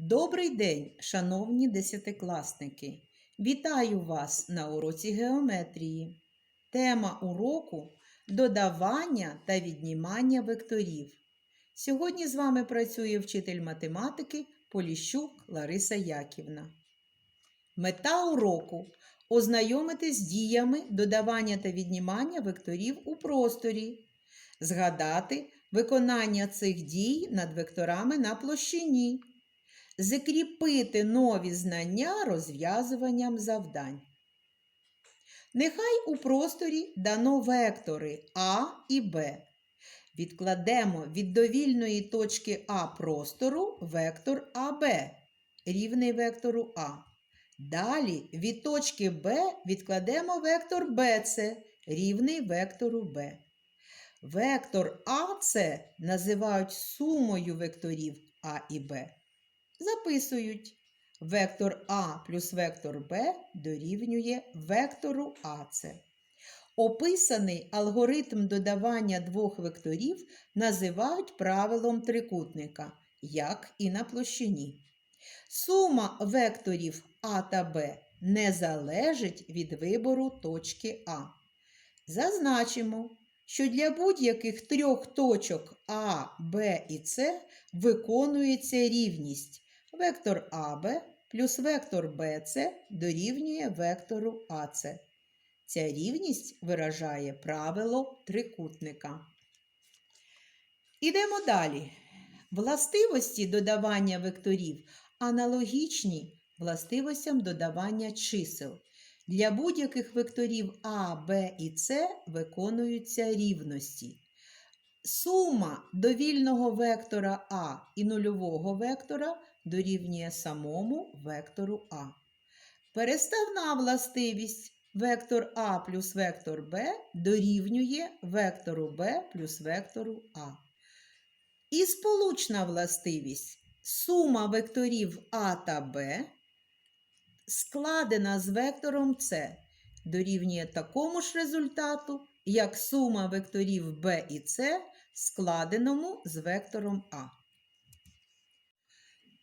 Добрий день, шановні десятикласники! Вітаю вас на уроці геометрії. Тема уроку додавання та віднімання векторів. Сьогодні з вами працює вчитель математики Поліщук Лариса Яківна. Мета уроку ознайомитись з діями додавання та віднімання векторів у просторі, згадати виконання цих дій над векторами на площині закріпити нові знання розв'язуванням завдань. Нехай у просторі дано вектори А і Б. Відкладемо від довільної точки А простору вектор АБ, рівний вектору А. Далі від точки Б відкладемо вектор БЦ, рівний вектору Б. Вектор АЦ називають сумою векторів А і Б записують. Вектор А плюс вектор Б дорівнює вектору АЦ. Описаний алгоритм додавання двох векторів називають правилом трикутника, як і на площині. Сума векторів А та Б не залежить від вибору точки А. Зазначимо, що для будь-яких трьох точок А, Б і С виконується рівність вектор АБ плюс вектор БЦ дорівнює вектору АЦ. Ця рівність виражає правило трикутника. Ідемо далі. Властивості додавання векторів аналогічні властивостям додавання чисел. Для будь-яких векторів А, Б і С виконуються рівності. Сума довільного вектора А і нульового вектора дорівнює самому вектору А. Переставна властивість вектор А плюс вектор Б дорівнює вектору Б плюс вектору А. І сполучна властивість сума векторів А та Б складена з вектором С дорівнює такому ж результату, як сума векторів b і c, складеному з вектором А.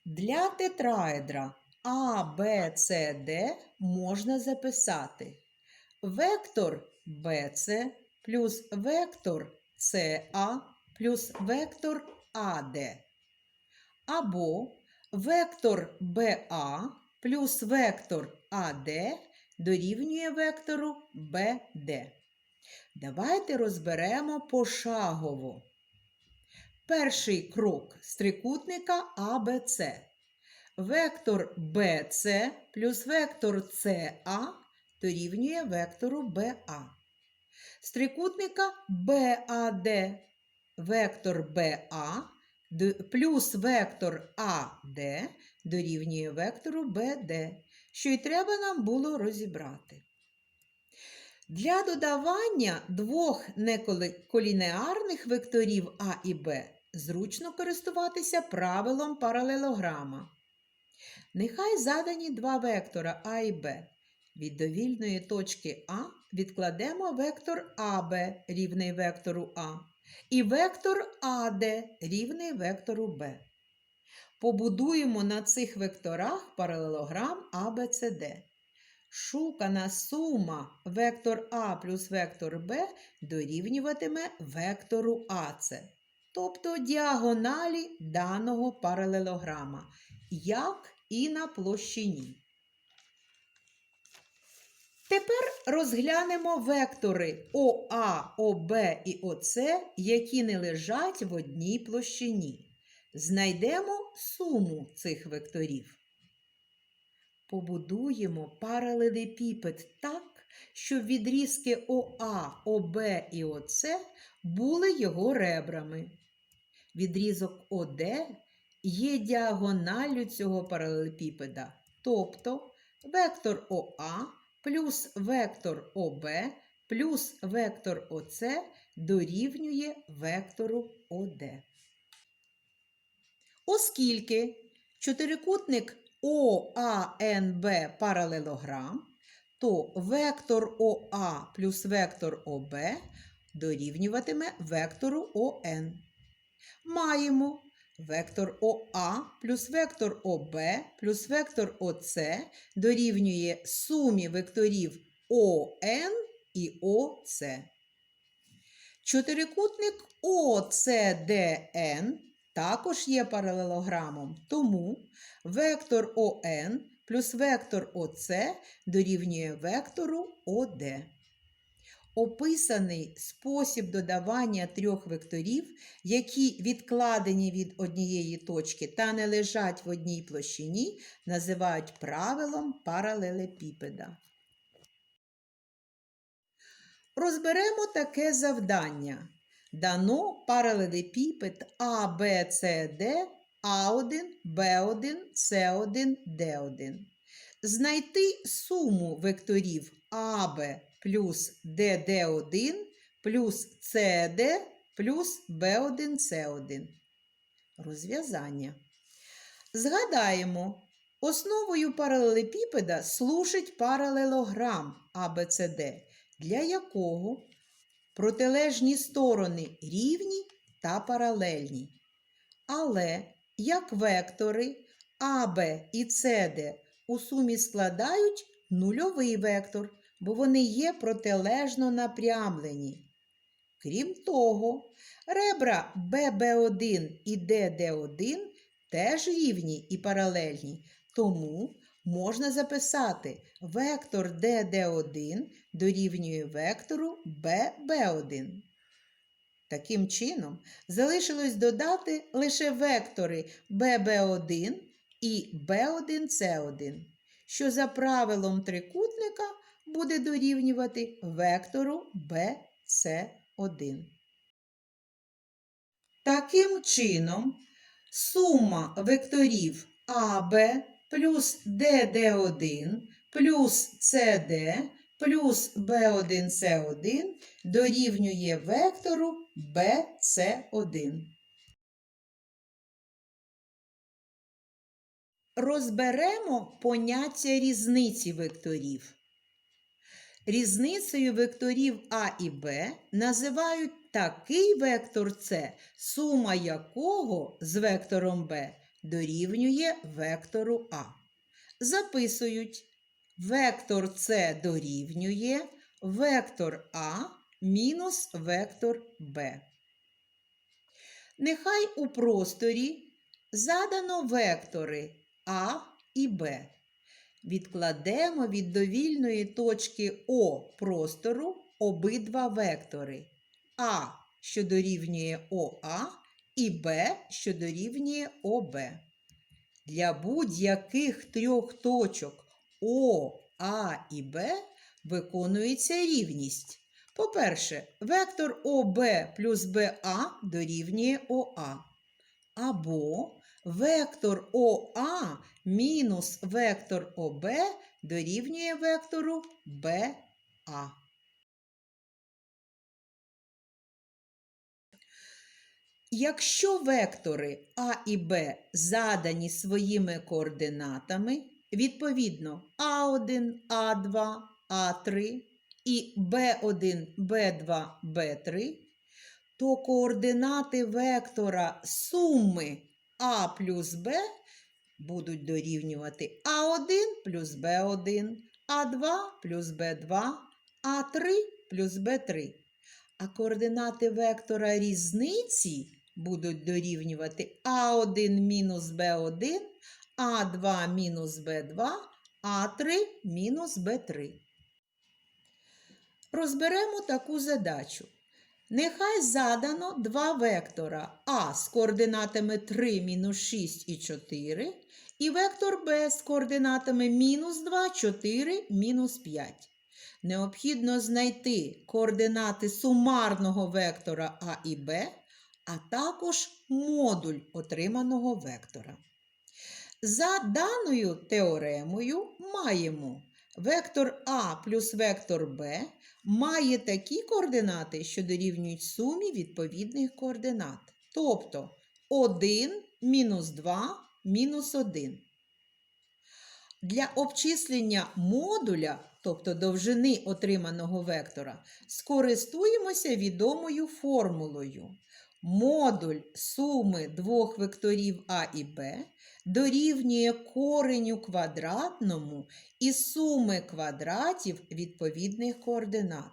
Для тетраедра А, Б, С, Д можна записати вектор BC плюс вектор CA плюс вектор AD. Або вектор BA плюс вектор AD дорівнює вектору BD. Давайте розберемо пошагово. Перший крок з трикутника АБЦ. Вектор BC плюс вектор CA дорівнює вектору BA. З трикутника BAD вектор BA плюс вектор AD дорівнює вектору BD, що й треба нам було розібрати. Для додавання двох неколінеарних векторів А і Б зручно користуватися правилом паралелограма. Нехай задані два вектора А і Б. Від довільної точки А відкладемо вектор АБ рівний вектору А і вектор АД рівний вектору Б. Побудуємо на цих векторах паралелограм ABCD. Шукана сума вектор А плюс вектор Б дорівнюватиме вектору АЦ, тобто діагоналі даного паралелограма, як і на площині. Тепер розглянемо вектори ОА, ОБ і ОЦ, які не лежать в одній площині. Знайдемо суму цих векторів. Побудуємо паралелепіпед так, щоб відрізки ОА, ОБ і ОЦ були його ребрами. Відрізок ОД є діагоналлю цього паралелепіпеда, тобто вектор ОА плюс вектор ОБ плюс вектор ОЦ дорівнює вектору ОД. Оскільки чотирикутник ОАНБ паралелограм, то вектор ОА плюс вектор ОБ дорівнюватиме вектору ОН. Маємо Вектор ОА плюс вектор ОБ плюс вектор ОС дорівнює сумі векторів ОН і ОС. Чотирикутник ОЦДН також є паралелограмом, тому вектор ОН плюс вектор ОС дорівнює вектору ОД. Описаний спосіб додавання трьох векторів, які відкладені від однієї точки та не лежать в одній площині, називають правилом паралелепіпеда. Розберемо таке завдання. Дано паралелепіпед А, Б, С, Д, А1, Б1, С1, Д1. Знайти суму векторів АБ плюс ДД1 плюс СД плюс Б1, С1. Розв'язання. Згадаємо, основою паралелепіпеда служить паралелограм АБЦД, для якого протилежні сторони рівні та паралельні. Але як вектори АБ і СД у сумі складають нульовий вектор, бо вони є протилежно напрямлені. Крім того, ребра ББ1 і ДД1 теж рівні і паралельні, тому можна записати вектор ДД1 дорівнює вектору ББ1. Таким чином, залишилось додати лише вектори ББ1 і Б1С1, що за правилом трикутника буде дорівнювати вектору BC1. Таким чином, сума векторів АБ плюс ДД1 плюс СД плюс B1C1 дорівнює вектору BC1. Розберемо поняття різниці векторів. Різницею векторів А і Б називають такий вектор С, сума якого з вектором Б дорівнює вектору А. Записують вектор С дорівнює вектор А мінус вектор Б. Нехай у просторі задано вектори А і Б. Відкладемо від довільної точки О простору обидва вектори А, що дорівнює ОА, і Б, що дорівнює ОБ. Для будь-яких трьох точок О, А і Б виконується рівність. По-перше, вектор ОБ плюс БА дорівнює ОА. Або вектор ОА мінус вектор ОБ дорівнює вектору БА. Якщо вектори А і Б задані своїми координатами, відповідно А1, А2, А3 і Б1, Б2, Б3, то координати вектора суми А плюс Б будуть дорівнювати А1 плюс Б1, А2 плюс Б2, А3 плюс Б3. А координати вектора різниці будуть дорівнювати А1 мінус Б1, А2 мінус Б2, А3 мінус Б3. Розберемо таку задачу. Нехай задано два вектора А з координатами 3, мінус 6 і 4, і вектор Б з координатами мінус 2, 4, мінус 5. Необхідно знайти координати сумарного вектора А і Б, а також модуль отриманого вектора. За даною теоремою маємо вектор А плюс вектор Б має такі координати, що дорівнюють сумі відповідних координат. Тобто 1 мінус 2 мінус 1. Для обчислення модуля, тобто довжини отриманого вектора, скористуємося відомою формулою. Модуль суми двох векторів А і Б дорівнює кореню квадратному із суми квадратів відповідних координат.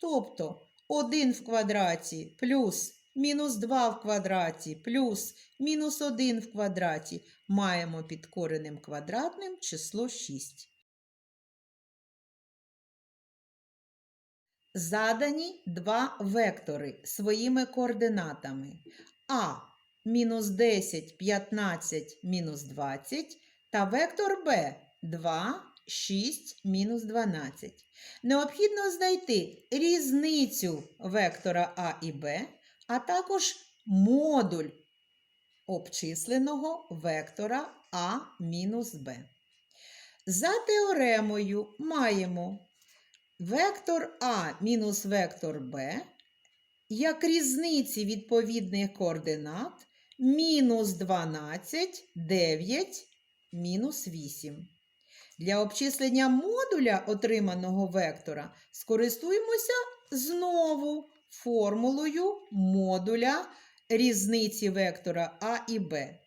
Тобто 1 в квадраті плюс мінус 2 в квадраті плюс мінус 1 в квадраті маємо під коренем квадратним число 6. Задані два вектори своїми координатами А мінус 10, 15, мінус 20 та вектор Б 2, 6, мінус 12. Необхідно знайти різницю вектора А і Б, а також модуль обчисленого вектора А мінус Б. За теоремою маємо вектор А мінус вектор Б як різниці відповідних координат мінус 12, 9, мінус 8. Для обчислення модуля отриманого вектора скористуємося знову формулою модуля різниці вектора А і Б.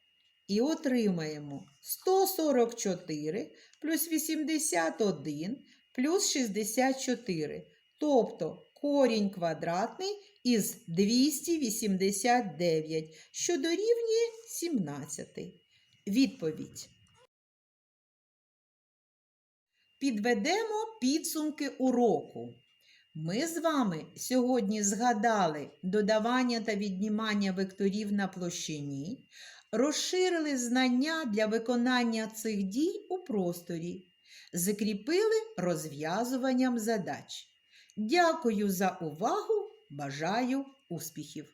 І отримаємо 144 плюс 81 плюс 64, тобто корінь квадратний із 289, що дорівнює 17. Відповідь. Підведемо підсумки уроку. Ми з вами сьогодні згадали додавання та віднімання векторів на площині, розширили знання для виконання цих дій у просторі, закріпили розв'язуванням задач. Дякую за увагу! Бажаю успіхів!